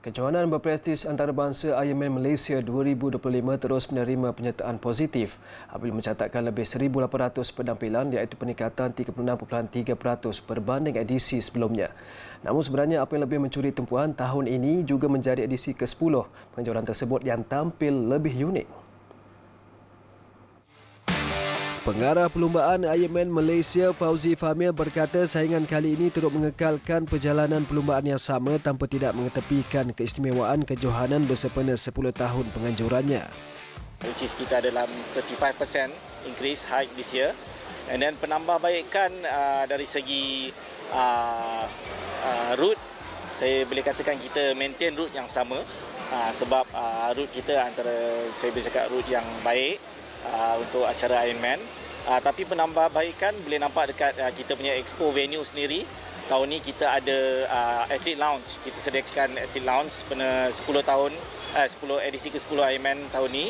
Kejohanan berprestij antarabangsa Ironman Malaysia 2025 terus menerima penyertaan positif apabila mencatatkan lebih 1,800 penampilan iaitu peningkatan 36.3% berbanding edisi sebelumnya. Namun sebenarnya apa yang lebih mencuri tumpuan tahun ini juga menjadi edisi ke-10 penjualan tersebut yang tampil lebih unik. Pengarah perlumbaan Ironman Malaysia Fauzi Famil berkata saingan kali ini turut mengekalkan perjalanan perlumbaan yang sama tanpa tidak mengetepikan keistimewaan kejohanan bersempena 10 tahun penganjurannya. Which is kita dalam 35% increase height this year. And then penambahbaikan uh, dari segi uh, uh, route, saya boleh katakan kita maintain route yang sama. Uh, sebab uh, route kita antara, saya boleh cakap route yang baik uh, untuk acara Ironman. Uh, tapi penambahbaikan boleh nampak dekat uh, kita punya expo venue sendiri. Tahun ni kita ada uh, athlete lounge. Kita sediakan athlete lounge pada 10 tahun uh, 10 edisi ke-10 Ironman tahun ni.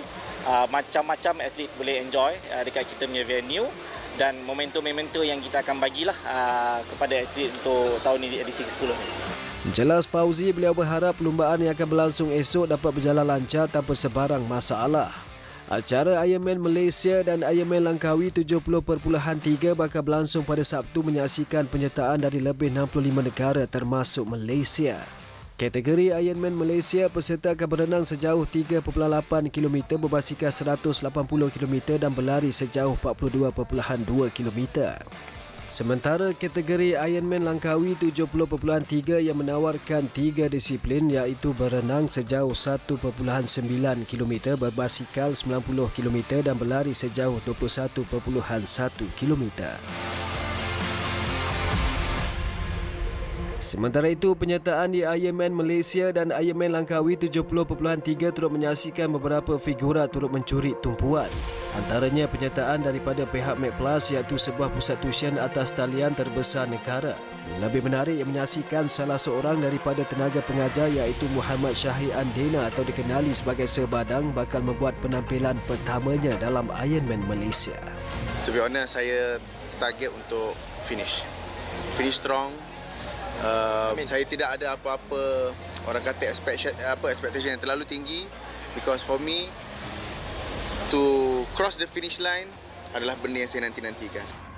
Uh, macam-macam atlet boleh enjoy uh, dekat kita punya venue dan momentum-momentum yang kita akan bagilah uh, kepada atlet untuk tahun ini edisi ke-10 ni. Jelas Fauzi beliau berharap perlumbaan yang akan berlangsung esok dapat berjalan lancar tanpa sebarang masalah. Acara Ironman Malaysia dan Ironman Langkawi 70.3 bakal berlangsung pada Sabtu menyaksikan penyertaan dari lebih 65 negara termasuk Malaysia. Kategori Ironman Malaysia peserta akan berenang sejauh 3.8 km berbasikal 180 km dan berlari sejauh 42.2 km. Sementara kategori Ironman Langkawi 70.3 yang menawarkan tiga disiplin iaitu berenang sejauh 1.9 km, berbasikal 90 km dan berlari sejauh 21.1 km. Sementara itu, penyertaan di Ironman Malaysia dan Ironman Langkawi 70.3 turut menyaksikan beberapa figura turut mencuri tumpuan. Antaranya penyertaan daripada pihak MedPlus iaitu sebuah pusat tuition atas talian terbesar negara. Lebih menarik yang menyaksikan salah seorang daripada tenaga pengajar iaitu Muhammad Syahir Andina atau dikenali sebagai Sebadang bakal membuat penampilan pertamanya dalam Ironman Malaysia. To be honest, saya target untuk finish. Finish strong, Uh, saya tidak ada apa-apa orang kata expectation apa expectation yang terlalu tinggi because for me to cross the finish line adalah benda yang saya nanti-nantikan.